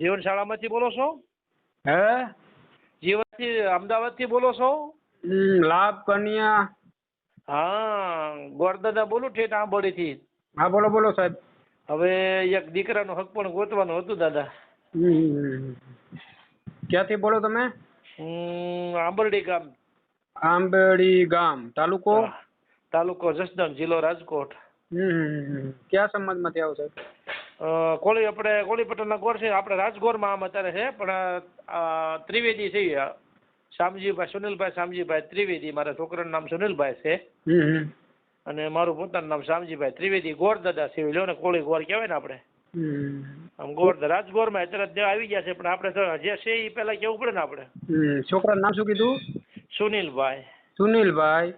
જીવન શાળામાંથી બોલો છો? હે? જીવનથી અમદાવાદથી બોલો છો? લાભ કન્યા. હા ગોરદાદા બોલું ઠેઠ આંબોડીથી. હા બોલો બોલો સાહેબ. હવે એક દીકરાનો હક પણ ગોતવાનો હતું દાદા. ક્યાંથી બોલો તમે? આંબરડી ગામ. આંબેડી ગામ. તાલુકો? તાલુકો જસદણ જિલ્લો રાજકોટ. ક્યાં સમાજમાંથી આવો સાહેબ? કોળી આપણે કોળી પટેલના ગોળ છે આપણે રાજગોરમાં આમ અત્યારે છે પણ ત્રિવેદી છે શામજીભાઈ સુનિલભાઈ શામજીભાઈ ત્રિવેદી મારા છોકરાનું નામ સુનિલભાઈ છે. અને મારું પોતાનું નામ શામજીભાઈ ત્રિવેદી. ગોળ દાદા લો ને કોળી ગોળ કહેવાય ને આપણે. આમ ગોળ રાજગોરમાં અત્યારે દેવા આવી ગયા છે પણ આપણે જે છે એ પહેલા કેવું પડે ને આપણે. છોકરાનું નામ શું કીધું? સુનિલભાઈ. સુનિલભાઈ.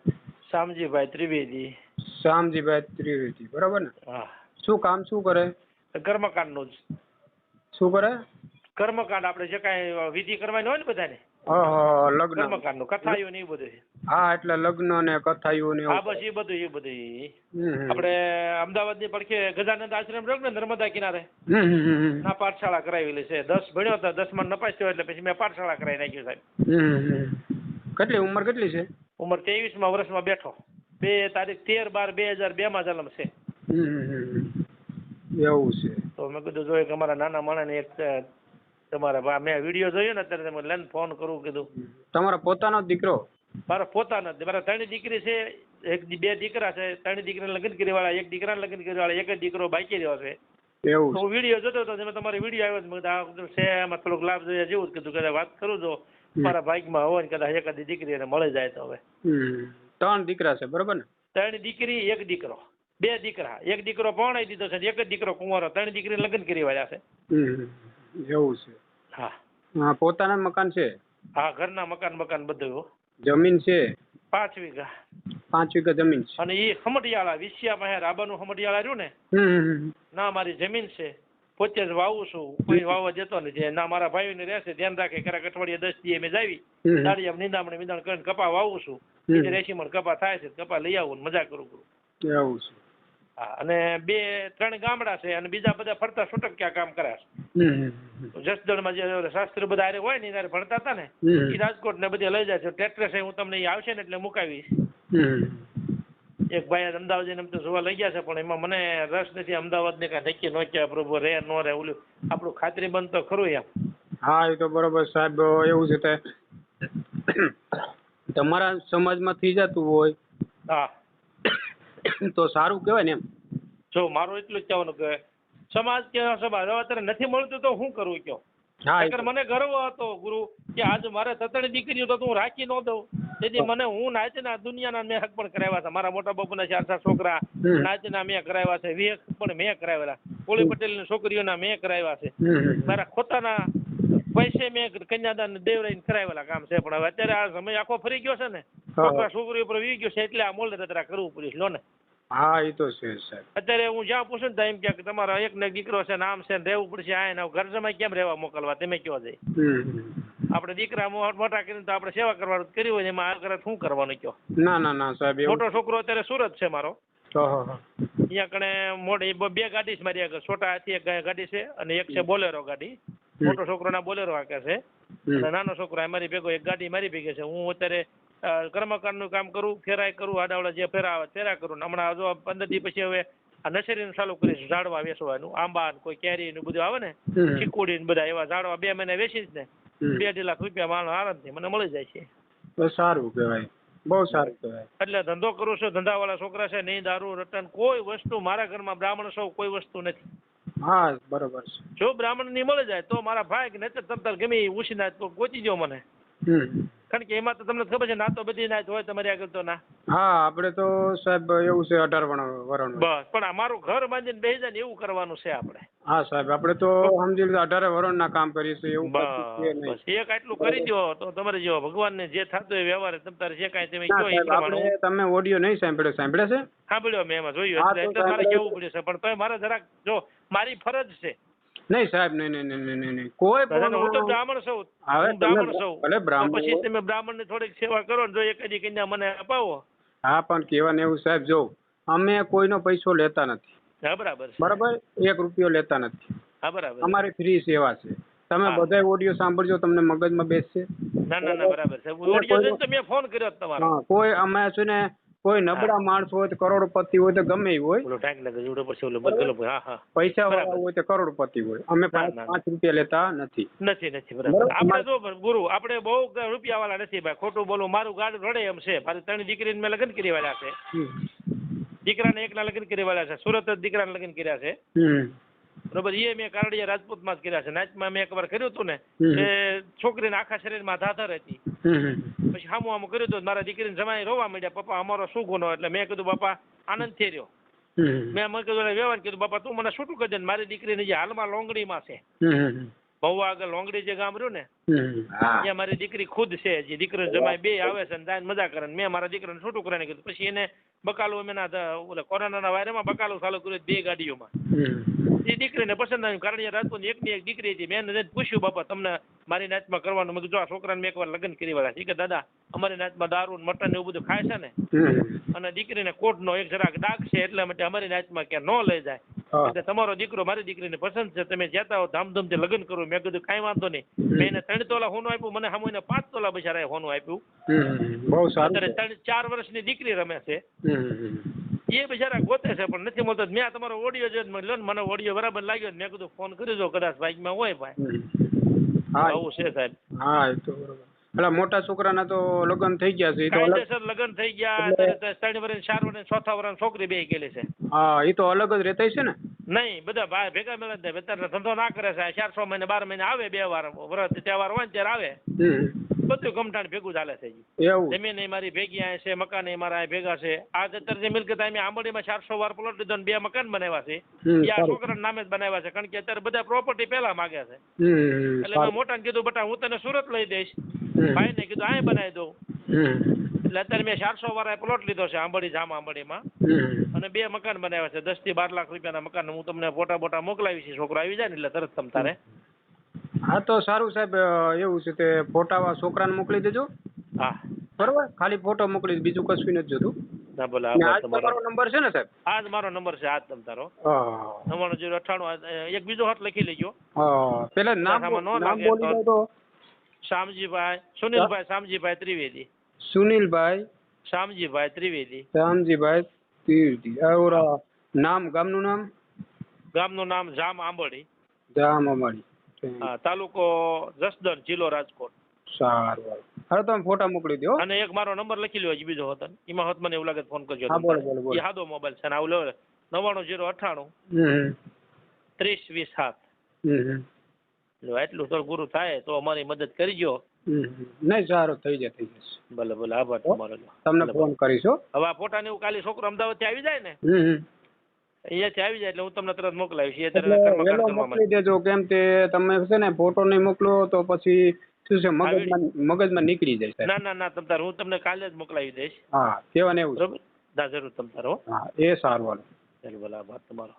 શામજીભાઈ ત્રિવેદી. શામજીભાઈ ત્રિવેદી બરાબર ને? હા. શું કામ શું કરે? કર્મકાંડનું જ. શું કરે? કર્મકાંડ આપણે જે કાંઈ વિધિ કરવાની હોય ને બધાને? લગ્ન. કર્મકાંડનું કથાયું ને એ બધું. હા એટલે લગ્ન ને કથાયું ને હા બસ એ બધું એ બધું આપણે અમદાવાદની પડખે ગજાનંદ આશ્રમ રહ્યો ને નર્મદા કિનારે. ના પાઠશાળા કરાવેલી છે. દસ ભણ્યો હતો દસમાં નપાસ થયો એટલે પછી મેં પાઠશાળા કરાવી નાખ્યું સાહેબ. કેટલી ઉંમર કેટલી છે? ઉંમર વર્ષ વર્ષમાં બેઠો. બે તારીખ તેર બાર બે હજાર બેમાં જન્મ છે. એવું છે. તો મેં કીધું જો એક અમારા નાના માણસને એક તમારા મેં વીડિયો જોયો ને અત્યારે તમે લઈને ફોન કરું કીધું. તમારો પોતાનો દીકરો? મારો પોતાનો મારા ત્રણ દીકરી છે એક બે દીકરા છે ત્રણ દીકરીને લગ્ન કરી વાળા એક દીકરા લગ્ન કરી વાળા એક જ દીકરો બાકી રહ્યો છે. એવું હું વીડિયો જોતો હતો જેમાં તમારી વીડિયો આવ્યો મેં આ છે એમાં થોડોક લાભ જોઈએ જેવું કીધું. કદાચ વાત કરું જો મારા ભાગમાં હોય ને કદાચ એકાદી દીકરી એને મળી જાય તો હવે. ત્રણ દીકરા છે બરોબર ને? ત્રણ દીકરી એક દીકરો. બે દીકરા. એક દીકરો પરણાઈ દીધો છે એક જ દીકરો કુંવારો. ત્રણ દીકરી લગ્ન કરી વાળ્યા છે. એવું છે. હા. હા પોતાના મકાન છે? હા ઘરના મકાન મકાન બધું જમીન છે? પાંચ વીઘા. પાંચ વીઘા જમીન છે. અને એ ખમટિયાળા વિસિયા મહેર આબાનું ખમટિયાળા રહ્યું ને? ના મારી જમીન છે. પોતે જ વાવું છું. કોઈ વાવવા જતો નથી. ના મારા ભાઈઓને રહેશે ધ્યાન રાખે. ક્યારેક અઠવાડિયે દસ દી મેં જાવી. હમ. દાડિયામ નિંદામણી નિંદામણ કરીને કપા વાવું છું. રેશી મણ કપા થાય છે કપા લઈ આવું ને મજા કરું કરું. એવું છે. હા અને બે ત્રણ ગામડા છે અને બીજા બધા ફરતા છૂટક્યા કામ હમ, છે જસદણમાં જે શાસ્ત્ર બધા હારે હોય ને ત્યારે ભણતા હતા ને એ રાજકોટ ને બધે લઈ જાય છે. ટ્રેક્ટર છે હું તમને આવશે ને એટલે મુકાવીશ એક ભાઈ અમદાવાદ એમ તો જોવા લઈ ગયા છે પણ એમાં મને રસ નથી. અમદાવાદ ને કાંઈ નક્કી નો ક્યાં પ્રભુ રે નો રે ઓલું આપણું ખાતરી બંધ તો ખરું એમ. હા એ તો બરોબર સાહેબ એવું છે કે તમારા સમાજમાં થઈ જતું હોય હા. તો સારું કહેવાય ને એમ. જો મારું એટલું જ કહેવાનું કે સમાજ કે સમાજ હવે અત્યારે નથી મળતું તો શું કરવું કયો? હા મને ગર્વ હતો ગુરુ કે આજ મારે તતણી દીકરીઓ તો હું રાખી ન દઉં તેથી મને હું નાચના દુનિયાના મેં હક પણ કરાવ્યા છે. મારા મોટા બાપુના ચાર ચાર છોકરા નાચના મેં કરાવ્યા છે. વિવેક પણ મેં કરાવેલા. કોળી પટેલની છોકરીઓના મેં કરાવ્યા છે. મારા ખોટાના પૈસે મેં કન્યાદાન દેવરાઈને કરાવેલા કામ છે. પણ હવે અત્યારે આ સમય આખો ફરી ગયો છે ને. હા. છોકરા છોકરીઓ પર વી ગયો છે એટલે આ મોલ તતરા કરવું પડ્યું લો ને. હા એ તો છે સાહેબ. અત્યારે હું જ્યાં પૂછું ને એમ કે તમારા એક ને દીકરો છે નામ છે ને રહેવું પડશે આ ને ઘર જમાઈ કેમ રહેવા મોકલવા? તમે કયો હમ. આપણે દીકરા મોટા કરીને તો આપણે સેવા કરવાનું કર્યું હોય એમાં આ કરે શું કરવાનું કયો ના ના ના સાહેબ મોટો છોકરો અત્યારે સુરત છે મારો. અહીંયા કણે મોટી બે ગાડી છે મારી આગળ. છોટા હાથી એક ગાડી છે અને એક છે બોલેરો ગાડી. મોટો છોકરો ના બોલેરો હાકે છે. નાનો છોકરો મારી ભેગો એક ગાડી મારી ભેગી છે. હું અત્યારે કર્મકાંડનું કામ કરું ફેરાય કરું આડાવડા જે ફેરા આવે ફેરા કરું. હમણાં જો પંદર દી પછી હવે આ નર્સરીનું ચાલુ કરીશ ઝાડવા વેચવાનું આંબા કોઈ કેરી ને બધું આવે ને ચીકુડી ને બધા એવા ઝાડવા બે મહિના વેચીશ ને બે અઢી લાખ રૂપિયા માણસ આરામથી મને મળી જાય છે. સારું કહેવાય. બહુ સારું કહેવાય. એટલે ધંધો કરું છું ધંધાવાળા છોકરા છે નહીં દારૂ રટન કોઈ વસ્તુ મારા ઘરમાં બ્રાહ્મણ સૌ કોઈ વસ્તુ નથી. હા બરોબર છે. જો બ્રાહ્મણની મળી જાય તો મારા ભાઈ કે નહીં તમ તાર ગમે ઉછીના ગોતી જો મને. કારણ કે એમાં તો તમને ખબર છે ના તો બધી ના હોય તમારી આગળ તો ના. હા આપણે તો સાહેબ એવું છે અઢાર વરણ વરણ. બસ પણ અમારું ઘર બાંધીને બેસી જાય ને એવું કરવાનું છે આપણે. હા સાહેબ આપણે તો સમજી લીધું અઢારે વરણના કામ કરીએ છીએ એવું બસ એક આટલું કરી દો તો તમારે જો ભગવાનને જે થતું હોય વ્યવહાર તમે તારે જે કાંઈ તમે કયો એ પ્રમાણે તમે ઓડિયો નહીં સાંભળ્યો સાંભળે છે? સાંભળ્યો મેં એમાં જોયું એટલે મારે કેવું પડ્યું છે પણ તોય મારે જરાક જો મારી ફરજ છે. નહીં સાહેબ નહીં નહીં નહીં નહીં, નહીં. કોઈ પણ હું તો બ્રાહ્મણ છું. હવે બ્રાહ્મણ છું. ભલે બ્રાહ્મણ પછી. તમે બ્રાહ્મણની થોડીક સેવા કરો ને જો એક હજી કન્યા મને અપાવો. હા પણ કહેવાને એવું સાહેબ જો અમે કોઈનો પૈસો લેતા નથી. હા બરાબર બરાબર? એક રૂપિયો લેતા નથી. હા બરાબર અમારી ફ્રી સેવા છે. તમે. બધા ઓડિયો સાંભળજો તમને મગજમાં બેસશે. ના ના ના બરાબર છે. ઓડિયો તો મેં ફોન કર્યો તમારો. કોઈ અમે છે ને કોઈ નબળા માણસ હોય તો કરોડપતિ હોય તો ગમે હોય. ઓલો ટાઈમ લાગે જોડે પછી ઓલું બગલો હા હા. પૈસા વાળા હોય તો કરોડપતિ હોય. અમે પાંચ રૂપિયા લેતા નથી. નથી નથી બરાબર. આપણે જો ગુરુ આપણે બહુ રૂપિયા વાળા નથી ભાઈ. ખોટું બોલું મારું ગાડ રડે એમ છે. મારી ત્રણ દીકરીને મેં લગ્ન કરી વાળા છે દીકરાને એકના લગ્ન કરી વાળા છે. સુરત જ દીકરાને લગ્ન કર્યા છે. બરોબર એ મેં કારડિયા રાજપૂતમાં જ કર્યા છે. નાચમાં મેં એકવાર કર્યું હતું ને હમ. છોકરીને આખા શરીરમાં ધાધર હતી. પછી હામું હામું કર્યું હતું મારા દીકરીને જમાઈ રોવા માંડ્યા. પપ્પા અમારો શું ગુનો? એટલે મેં કીધું બાપા આનંદ થઈ રહ્યો. મેં મને કીધું વ્યવહાર. કીધું બાપા તું મને છૂટું કરી દે ને મારી દીકરીને જે હાલમાં લોંગડીમાં છે. બહુ આગળ લોંગડી જે ગામ રહ્યું ને ત્યાં મારી દીકરી ખુદ છે જે દીકરો જમાઈ બે આવે છે ને મજા કરે ને. મેં મારા દીકરાને છૂટું કરીને કીધું. પછી એને બકાલું અમે ના ઓલા કોરોનાના વાયરામાં બકાલું ચાલુ કર્યું બે ગાડીઓમાં. એ દીકરીને પસંદ આવ્યું. કારણ રાજપૂત એકની એક દીકરી હતી. મેં એને પૂછ્યું બાપા તમને મારી નાચમાં કરવાનું મેં કીધું જો આ છોકરાને મેં એકવાર લગ્ન કરી વાળા છે કે દાદા અમારી નાચમાં દારૂ ને મટન એવું બધું ખાય છે ને અને દીકરીને કોટનો એક જરાક ડાક છે એટલા માટે અમારી નાચમાં ક્યાં ન લઈ જાય. એટલે તમારો દીકરો મારી દીકરીને પસંદ છે. તમે જતા હો ધામધૂમથી લગ્ન કરો. મેં કીધું કાંઈ વાંધો નહીં. મેં એને ત્રણ તોલા હોનું આપ્યું. મને સામે પાંચ તોલા બિચારાએ હોનું આપ્યું. બહુ સારું અત્યારે ચાર વર્ષની દીકરી રમે છે. એ બિચારા ગોતે છે પણ નથી મળતો. મેં તમારો ઓડિયો મને લો ને મને ઓડિયો બરાબર લાગ્યો મેં કીધું ફોન કરી દો કદાચ બાઇકમાં હોય ભાઈ. હા. આવું છે સાહેબ. હા એ તો બરાબર. એટલે મોટા છોકરાના તો લગ્ન થઈ ગયા છે એ તો કાયદેસર લગ્ન થઈ ગયા ત્રણ વર્ષ ચાર વર્ષ ચોથા વર્ષ છોકરી બે ગયેલી છે. હા એ તો અલગ જ રહેતા છે ને? નહીં બધા ભાઈ ભેગા મળે જ ધંધો ના કરે છે ચારસો મહિને બાર મહિને આવે બે વાર વ્રત તહેવાર હોય ને ત્યારે આવે. બધું ગમઠાણ ભેગું ચાલે છે એવું. જમીન એ મારી ભેગી આ છે મકાન એ મારા ભેગા છે. આ અત્યારે જે મિલકત અમે આંબડીમાં ચારસો વાર પ્લોટ લીધો બે મકાન બનાવ્યા છે. એ આ છોકરા છોકરાના નામે જ બનાવ્યા છે કારણ કે અત્યારે બધા પ્રોપર્ટી પેલા માગ્યા છે. એટલે મેં. મોટાને કીધું બટા હું તને સુરત લઈ દઈશ. ભાઈ ભાઈને કીધું આય બનાવી દઉં. એટલે અત્યારે મેં ચારસો વાળા પ્લોટ લીધો છે આંબડી જામ આંબડીમાં હમ અને બે મકાન બનાવ્યા છે દસથી બાર લાખ રૂપિયાના મકાન. હું તમને ફોટા બોટા મોકલાવી છે છોકરો આવી જાય ને એટલે તરત તમ તારે હા તો સારું સાહેબ એવું છે કે ફોટા છોકરાને મોકલી દેજો. હા. બરોબર? ખાલી ફોટો મોકલી બીજું કશું નથી જોતું. ના બોલે ને આભાર આજ તમારો તમારો નંબર છે ને સાહેબ? આ જ મારો નંબર છે આ તમ તારો. નવ્વાણું જીરો અઠ્ઠાણું એક બીજો હાથ લખી લેજો. પેલા નામ નામ બોલી દો શામજીભાઈ સુનિલભાઈ શામજીભાઈ ત્રિવેદી. સુનિલભાઈ. શામજીભાઈ ત્રિવેદી. શામજીભાઈ ત્રિવેદી. ઓર નામ ગામનું નામ? ગામનું નામ જામ આંબડી જામ અમારી હા, તાલુકો જસદણ જિલ્લો રાજકોટ. સારું હવે તમે ફોટા મોકલી દો અને એક મારો નંબર લખી લ્યો બીજો હતો. એમાં હોત મને એવું લાગે ફોન કરજો. હા, બોલો, બોલો, બોલો. એ મોબાઈલ છે આવું લો નવાણું જીરો અઠાણું ત્રીસ વીસ સાત. એટલું તો ગુરુ થાય તો અમારી મદદ કરજો. નહીં સારું થઈ જાય થઈ જશે. ભલે ભલે. આભાર તમારો તમને ફોન કરીશો હવે આ ફોટા ને એવું કાલે છોકરો અમદાવાદથી આવી જાય ને? અહીંયાથી આવી જાય એટલે હું તમને તરત મોકલાવીશ. એ તરત કરવા મોકલી દેજો. કેમ કે તમે છે ને ફોટો નહીં મોકલો તો પછી શું છે મગજમાં મગજમાં નીકળી જાય ના ના ના તમ તાર હું તમને કાલે જ મોકલાવી દઈશ. હા કહેવાને એવું. બરોબર? ના જરૂર તમ તારો હા. એ સારું હાલો. ચાલો ભલે આભાર તમારો.